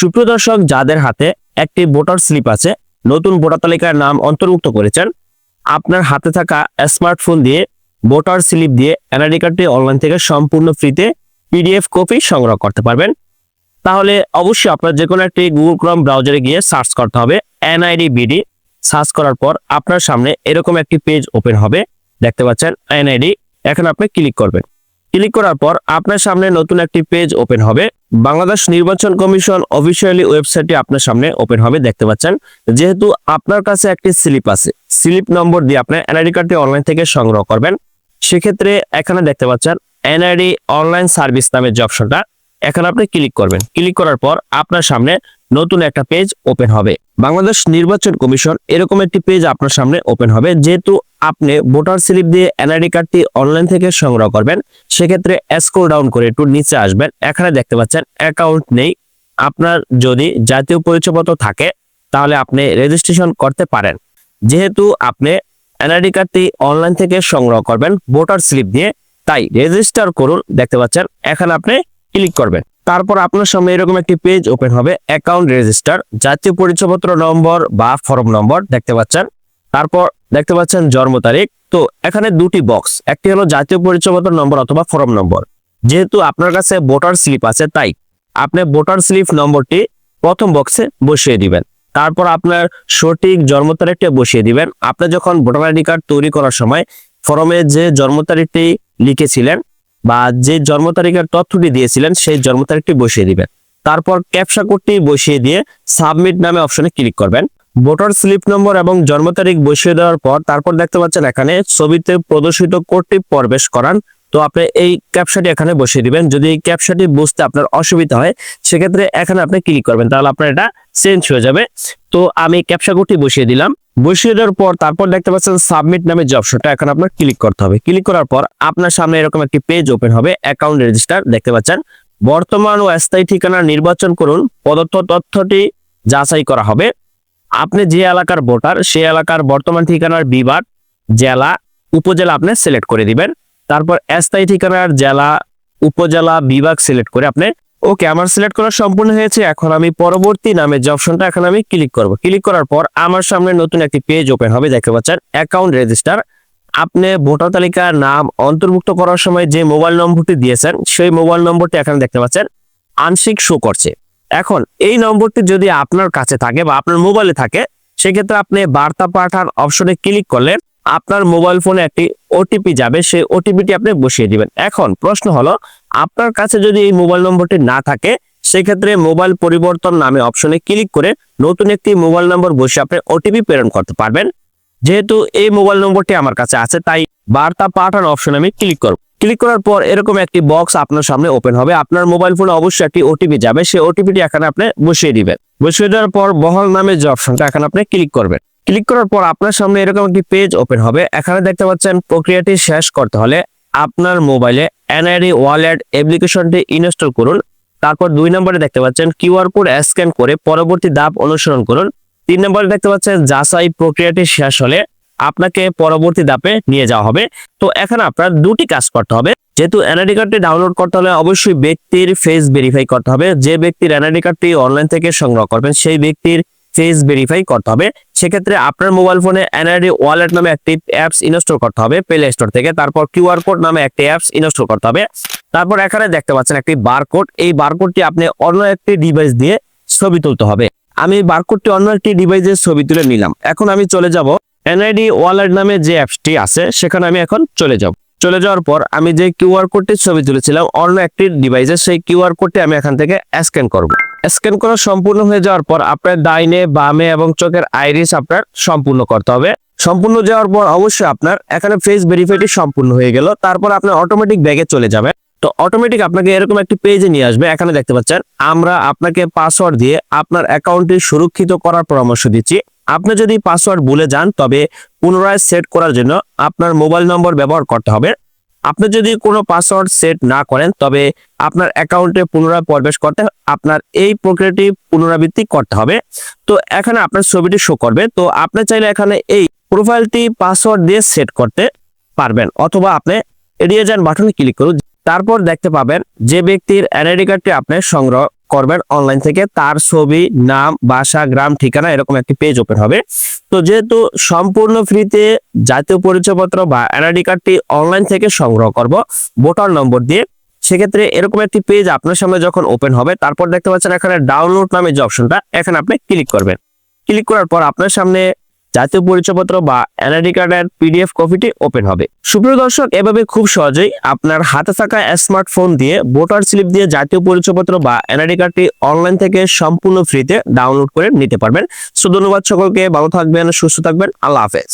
সুপ্রিয় দর্শক, যাদের হাতে একটি ভোটার স্লিপ আছে, নতুন ভোটার তালিকার নাম অন্তর্ভুক্ত করেছেন, আপনার হাতে থাকা স্মার্টফোন দিয়ে ভোটার স্লিপ দিয়ে এনআইডি কার্ডটি অনলাইন থেকে সম্পূর্ণ ফ্রিতে পিডিএফ কপি সংগ্রহ করতে পারবেন। তাহলে অবশ্যই আপনার যে কোনো একটি গুগল ক্রম ব্রাউজারে গিয়ে সার্চ করতে হবে এনআইডি বিডি। সার্চ করার পর আপনার সামনে এরকম একটি পেজ ওপেন হবে। দেখতে পাচ্ছেন এনআইডি। এখন আপনি ক্লিক করবেন। ক্লিক করার পর আপনার সামনে নতুন একটি পেজ ওপেন হবে। বাংলাদেশ নির্বাচন কমিশন অফিসিয়ালি ওয়েবসাইটটি আপনার সামনে ওপেন হবে, দেখতে পাচ্ছেন। যেহেতু আপনার কাছে একটি স্লিপ আছে, স্লিপ নম্বর দিয়ে আপনি এনআইডি কার্ডটি অনলাইন থেকে সংগ্রহ করবেন। সেক্ষেত্রে এখানে দেখতে পাচ্ছেন এনআইডি অনলাইন সার্ভিস নামের যে অপশনটা, এখানে আপনি ক্লিক করবেন। ক্লিক করার পর আপনার সামনে নতুন একটা পেজ ওপেন হবে। বাংলাদেশ নির্বাচন কমিশন এরকম একটি পেজ আপনার সামনে ওপেন হবে, যেহেতু আপনি ভোটার স্লিপ দিয়ে এনআইডি কার্ডটি অনলাইন থেকে সংগ্রহ করবেন, সেক্ষেত্রে স্ক্রল ডাউন করে একটু নিচে আসবেন। এখানে দেখতে পাচ্ছেন অ্যাকাউন্ট নেই। আপনার যদি জাতীয় পরিচয়পত্র থাকে, তাহলে আপনি রেজিস্ট্রেশন করতে পারেন। যেহেতু আপনি এনআইডি কার্ডটি অনলাইন থেকে সংগ্রহ করবেন, ভোটার স্লিপ দিয়ে, তাই রেজিস্টার করুন। দেখতে পাচ্ছেন, এখানে আপনি ক্লিক করবেন। তারপর আপনার সামনে এরকম একটি পেজ ওপেন হবে অ্যাকাউন্ট রেজিস্টার জাতীয় পরিচয়পত্র নম্বর বা ফর্ম নম্বর, দেখতে পাচ্ছেন? তারপর দেখতে পাচ্ছেন জন্ম তারিখ। তো এখানে দুটি বক্স একটি হলো জাতীয় পরিচয়পত্র নম্বর অথবা ফর্ম নম্বর। যেহেতু আপনার কাছে ভোটার স্লিপ আছে, তাই আপনি ভোটার স্লিপ নম্বরটি প্রথম বক্সে বসিয়ে দিবেন। তারপর আপনার সঠিক জন্ম তারিখটা বসিয়ে দিবেন। আপনি যখন ভোটার আইডি কার্ড তৈরি করার সময় ফর্মে যে জন্ম তারিখটি লিখেছিলেন বা যে জন্ম তারিখের তথ্যটি দিয়েছিলেন, সেই জন্ম তারিখটি বসিয়ে দিবেন। তারপর ক্যাপসা কোডটি বসিয়ে দিয়ে সাবমিট নামে অপশনে ক্লিক করবেন। ভোটার স্লিপ নম্বর এবং জন্ম তারিখ বসিয়ে দেওয়ার পর, তারপর দেখতে পাচ্ছেন এখানে ছবিতে প্রদর্শিত কোডটি প্রবেশ করান। তো আপনি এই ক্যাপশাটি এখানে বসিয়ে দিবেন। যদি এই ক্যাপশাটি বুঝতে আপনার অসুবিধা হয়, সেক্ষেত্রে এখানে আপনি ক্লিক করবেন, তাহলে আপনার এটা চেঞ্জ হয়ে যাবে। তো আমি ক্যাপসা কোডটি বসিয়ে দিলাম। বসিয়ে দেওয়ার পর তারপর দেখতে পাচ্ছেন সাবমিট নামে যে অপশনটা এখন আপনার ক্লিক করতে হবে। ক্লিক করার পর আপনার সামনে এরকম একটি পেজ ওপেন হবে অ্যাকাউন্ট রেজিস্টার দেখতে পাচ্ছেন। বর্তমান ও স্থায়ী ঠিকানা নির্বাচন করুন, প্রদত্ত তথ্যটি যাচাই করা হবে। আপনি যে এলাকার ভোটার সেই এলাকার বর্তমান ঠিকানার বিভাগ, জেলা, উপজেলা আপনি সিলেক্ট করে দিবেন। তারপর স্থায়ী ঠিকানার জেলা, উপজেলা, বিভাগ সিলেক্ট করে আপনি ওকে আমার সিলেক্ট করা সম্পূর্ণ হয়েছে। এখন আমি পরবর্তী নামের যে অপশনটা এখন আমি ক্লিক করব। ক্লিক করার পর আমার সামনে নতুন একটি পেজ ওপেন হবে, দেখতে পাচ্ছেন অ্যাকাউন্ট রেজিস্টার আপনি ভোটার তালিকার নাম অন্তর্ভুক্ত করার সময় যে মোবাইল নম্বরটি দিয়েছেন, সেই মোবাইল নম্বরটি এখানে দেখতে পাচ্ছেন, আংশিক শো করছে। এখন এই নম্বরটি যদি আপনার কাছে থাকে বা আপনার মোবাইলে থাকে, সেক্ষেত্রে আপনি বার্তা পাঠান অপশনে ক্লিক করলে আপনার মোবাইল ফোনে একটি ওটিপি যাবে, সেই ওটিপিটি আপনি বসিয়ে দিবেন। এখন প্রশ্ন হলো, আপনার কাছে যদি এই মোবাইল নম্বরটি না থাকে, সেক্ষেত্রে মোবাইল পরিবর্তন নামে অপশনে ক্লিক করে নতুন একটি মোবাইল নম্বর বসে আপনি ওটিপি প্রেরণ করতে পারবেন। যেহেতু এই মোবাইল নম্বরটি আমার কাছে আছে, তাই বার্তা পাঠান অপশনে আমি ক্লিক করব। ক্লিক করার পর এরকম একটি বক্স আপনার সামনে ওপেন হবে। আপনার মোবাইল ফোনে অবশ্যই একটি ওটিপি যাবে, সেই ওটিপিটি এখানে আপনি বসিয়ে দিবেন। বসিয়ে দেওয়ার পর বহল নামে যে অপশনটা এখানে আপনি ক্লিক করবেন। ক্লিক করার পর আপনার সামনে এরকম একটি পেজ ওপেন হবে। এখানে দেখতে পাচ্ছেন প্রক্রিয়াটি শেষ করতে হলে আপনার মোবাইলে এনআইডি ওয়ালেট অ্যাপ্লিকেশনটি ইনস্টল করুন। তারপর দুই নম্বরে দেখতে পাচ্ছেন কিউআর কোড স্ক্যান করে পরবর্তী ধাপ অনুসরণ করুন। তিন নম্বরে দেখতে পাচ্ছেন যাচাই প্রক্রিয়াটি শেষ হলে আপনাকে পরবর্তী ধাপে নিয়ে যাওয়া হবে। তো এখানে আপনার দুটি কাজ করতে হবে। যেহেতু এনআইডি কার্ডটি ডাউনলোড করতে হলে অবশ্যই ব্যক্তির ফেস ভেরিফাই করতে হবে। যে ব্যক্তির এনআইডি কার্ডটি অনলাইন থেকে সংগ্রহ করবেন, সেই ব্যক্তির ফেস ভেরিফাই করতে হবে। সেক্ষেত্রে আপনার মোবাইল ফোনে এনআইডি ওয়ালেট নামে একটি অ্যাপস ইনস্টল করতে হবে প্লে স্টোর থেকে। তারপর কিউআর কোড নামে একটি অ্যাপস ইনস্টল করতে হবে। তারপর এখানে দেখতে পাচ্ছেন একটি বারকোড এই বারকোডটি আপনি অন্য একটি ডিভাইস দিয়ে ছবি তুলতে হবে। আমি বারকোডটি অন্য একটি ডিভাইসের ছবি তুলে নিলাম। এখন আমি চলে যাব এনআইডি ওয়ালেট নামে যে অ্যাপসটি আছে, সেখানে আমি এখন চলে যাব। চলে যাওয়ার পর আমি যে কিউআর কোডটির ছবি তুলেছিলাম, অন্য একটি ডিভাইসে সেই কিউআর কোডটি আমি এখান থেকে স্ক্যান করব। স্ক্যান করা সম্পূর্ণ হয়ে যাওয়ার পর আপনার ডাইনে বামে এবং চোখের আইরিস আপনার সম্পূর্ণ করতে হবে। সম্পূর্ণ যাওয়ার পর অবশ্যই আপনার এখানে ফেস ভেরিফাইটি সম্পূর্ণ হয়ে গেল, তারপর আপনার অটোমেটিক ব্যাগে চলে যাবে। তো অটোমেটিক আপনাকে এরকম একটি পেজে নিয়ে আসবে, এখানে দেখতে পাচ্ছেন, আমরা আপনাকে পাসওয়ার্ড দিয়ে আপনার অ্যাকাউন্টটি সুরক্ষিত করার পরামর্শ দিচ্ছি। আপনি যদি পাসওয়ার্ড ভুলে যান, তবে পুনরায় সেট করার জন্য আপনার মোবাইল নম্বর ব্যবহার করতে হবে। আপনি যদি কোনো পাসওয়ার্ড সেট না করেন, তবে আপনার অ্যাকাউন্টে পুনরায় প্রবেশ করতে আপনার এই প্রক্রিয়াটি পুনরাবৃত্তি করতে হবে। তো এখানে আপনার ছবিটি শো করবে। তো আপনি চাইলে এখানে এই প্রোফাইলটি পাসওয়ার্ড দিয়ে সেট করতে পারবেন, অথবা আপনি এড়িয়ে যান বাটনে ক্লিক করুন। তারপর দেখতে পাবেন যে ব্যক্তির এনআইডি কার্ডটি আপনি সংগ্রহ করবেন অনলাইন থেকে। তার ছবি, নাম, বাসা, গ্রাম, ঠিকানা এরকম একটি পেজ ওপেন হবে। তো যেহেতু সম্পূর্ণ ফ্রিতে জাতীয় পরিচয়পত্র বা এনআইডি কার্ডটি অনলাইন থেকে সংগ্রহ করব ভোটার নম্বর দিয়ে, সেক্ষেত্রে এরকম একটি পেজ আপনার সামনে যখন ওপেন হবে, তারপর দেখতে পাচ্ছেন এখানে ডাউনলোড নামে যে অপশনটা এখানে আপনি ক্লিক করবেন। ক্লিক করার পর আপনার সামনে জাতীয় পরিচয়পত্র বা এনআইডি কার্ডের পিডিএফ কপিটি ওপেন হবে। সুপ্রিয় দর্শক, এভাবে খুব সহজেই আপনার হাতে থাকা স্মার্টফোন দিয়ে ভোটার স্লিপ দিয়ে জাতীয় পরিচয়পত্র বা এনআইডি কার্ডটি অনলাইন থেকে সম্পূর্ণ ফ্রিতে ডাউনলোড করে নিতে পারবেন। সো ধন্যবাদ সকলকে, ভালো থাকবেন, সুস্থ থাকবেন, আল্লাহ হাফেজ।